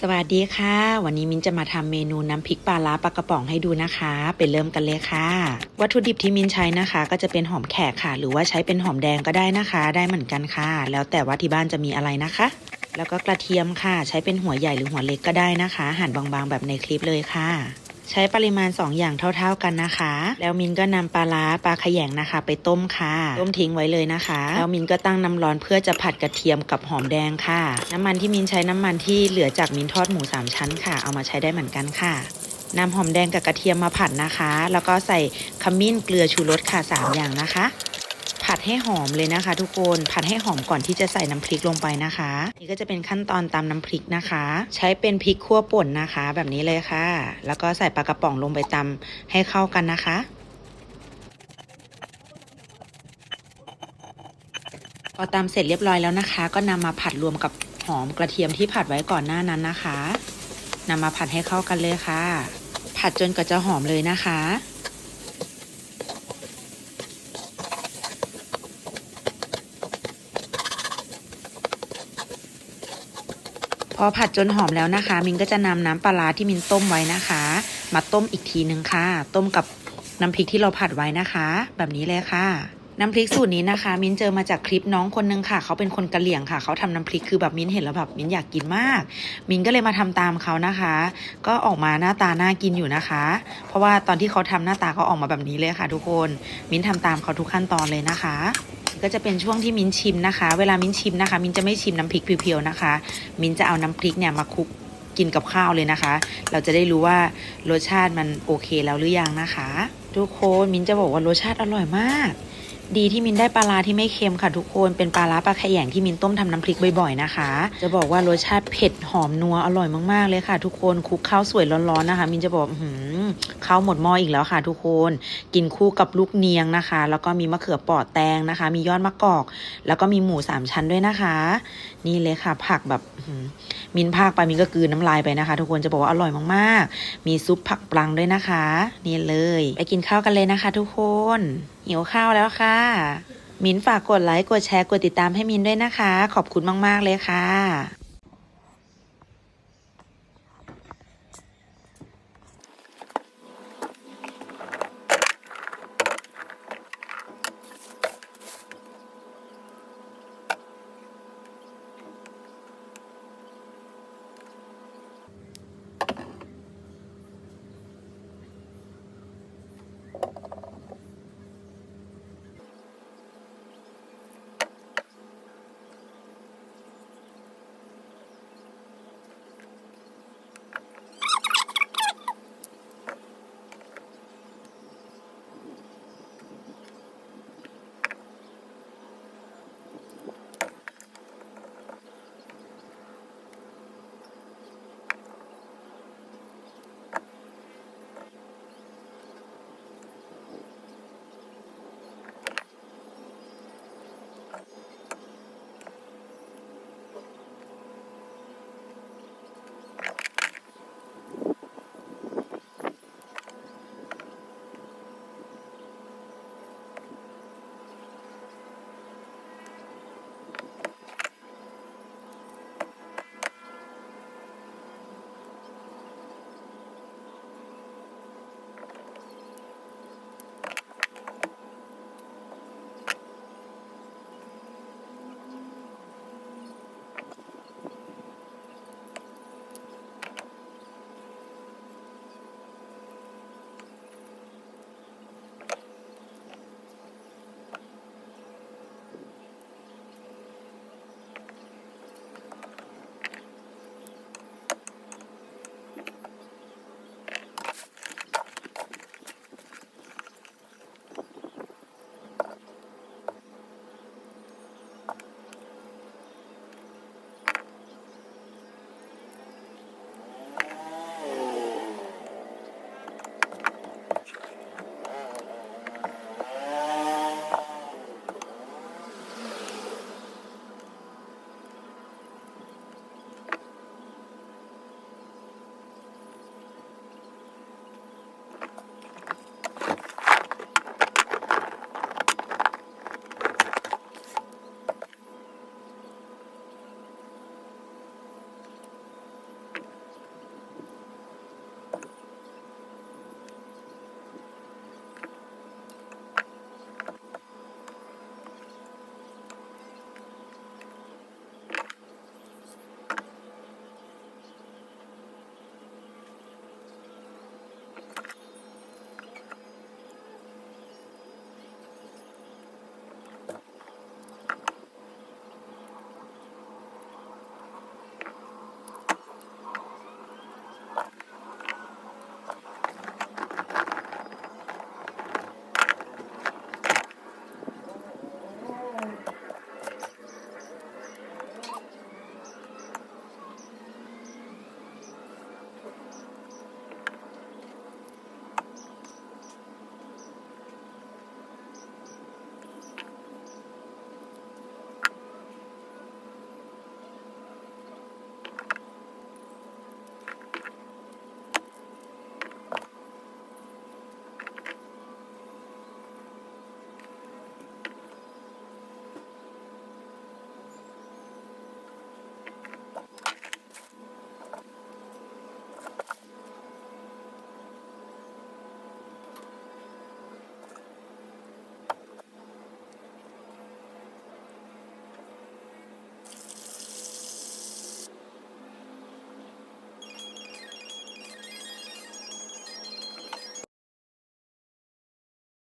สวัสดีค่ะ วันนี้มิ้นจะมาทำเมนูน้ำพริกปลาร้าปลากระป๋องให้ดูนะคะ ไปเริ่มกันเลยค่ะ วัตถุดิบที่มิ้นใช้นะคะ ก็จะเป็นหอมแขกค่ะ หรือว่าใช้เป็นหอมแดงก็ได้นะคะ ได้เหมือนกันค่ะ แล้วแต่ว่าที่บ้านจะมีอะไรนะคะ แล้วก็กระเทียมค่ะ ใช้เป็นหัวใหญ่หรือหัวเล็กก็ได้นะคะ หั่นบางๆแบบในคลิปเลยค่ะ ใช้ปริมาณ 2 อย่างเท่า ๆกันนะคะ แล้วมินก็นำปลาร้าปลาขยงนะคะ ไปต้มค่ะ ต้มทิ้งไว้เลยนะคะ แล้วมินก็ตั้งน้ำร้อนเพื่อจะผัดกระเทียมกับหอมแดงค่ะ น้ำมันที่มินใช้น้ำมันที่เหลือจากมินทอดหมูสามชั้นค่ะ เอามาใช้ได้เหมือนกันค่ะนำหอมแดงกับกระเทียมมาผัดนะคะ แล้วก็ใส่ขมิ้นเกลือชูรสค่ะสามอย่างนะคะ ผัดให้หอมเลยนะคะ ทุกคนผัดให้หอมก่อนที่จะใส่น้ำพริกลงไปนะคะ นี่ก็จะเป็นขั้นตอนตามน้ำพริกนะคะ ใช้เป็นพริกขั่วป่นนะคะ แบบนี้เลยค่ะ แล้วก็ใส่ปลากระป๋องลงไปตำให้เข้ากันนะคะพอตำเสร็จเรียบร้อยแล้วนะคะ ก็นำมาผัดรวมกับหอมกระเทียมที่ผัดไว้ก่อนหน้านั้นนะคะนำมาผัดให้เข้ากันเลยค่ะ ผัดจนกว่าจะหอมเลยนะคะ พอผัดจนหอมแล้วนะคะ มินก็จะนำน้ำปลาที่มินต้มไว้นะคะ มาต้มอีกทีหนึ่งค่ะ ต้มกับน้ำพริกที่เราผัดไว้นะคะ แบบนี้เลยค่ะ น้ำพริกสูตรนี้นะคะ มินเจอมาจากคลิปน้องคนนึงค่ะ เขาเป็นคนกะเหรี่ยงค่ะ เขาทำน้ำพริกคือแบบมินเห็นแล้วแบบมินอยากกินมาก มินก็เลยมาทำตามเขานะคะ ก็ออกมาหน้าตาน่ากินอยู่นะคะ เพราะว่าตอนที่เขาทำหน้าตาเขาออกมาแบบนี้เลยค่ะ ทุกคน มินทำตามเขาทุกขั้นตอนเลยนะคะ ก็จะเป็นช่วงที่มิ้นชิมนะคะ เวลามิ้นชิมนะคะ มิ้นจะไม่ชิมน้ำพริกเพียวๆนะคะ มิ้นจะเอาน้ำพริกเนี่ยมาคลุกกินกับข้าวเลยนะคะ เราจะได้รู้ว่ารสชาติมันโอเคแล้วหรือยังนะคะ ทุกคนมิ้นจะบอกว่ารสชาติอร่อยมาก ดีที่มินได้ปลาร้าที่ไม่เค็มค่ะทุกคน เป็นปลาร้าปลาขยงที่มินต้มทำน้ำพริกบ่อยๆนะคะ จะบอกว่ารสชาติเผ็ดหอมนัวอร่อยมากๆเลยค่ะ ทุกคนคลุกข้าวสวยร้อนๆนะคะ มินจะบอกหือข้าวหมดหม้ออีกแล้วค่ะ ทุกคน กินคู่กับลูกเนียงนะคะ แล้วก็มีมะเขือปอดแตงนะคะ มียอดมะกอก แล้วก็มีหมูสามชั้นด้วยนะคะ นี่เลยค่ะ ผักแบบหือมินภาคไปมินก็กืนน้ำลายไปนะคะ ทุกคนจะบอกว่าอร่อยมากๆ มีซุปผักปลังด้วยนะคะ นี่เลย ไปกินข้าวกันเลยนะคะ ทุกคน หิวข้าวแล้วค่ะ มินฝากกดไลค์ กดแชร์ กดติดตามให้มินด้วยนะคะ ขอบคุณมาก ๆ เลยค่ะ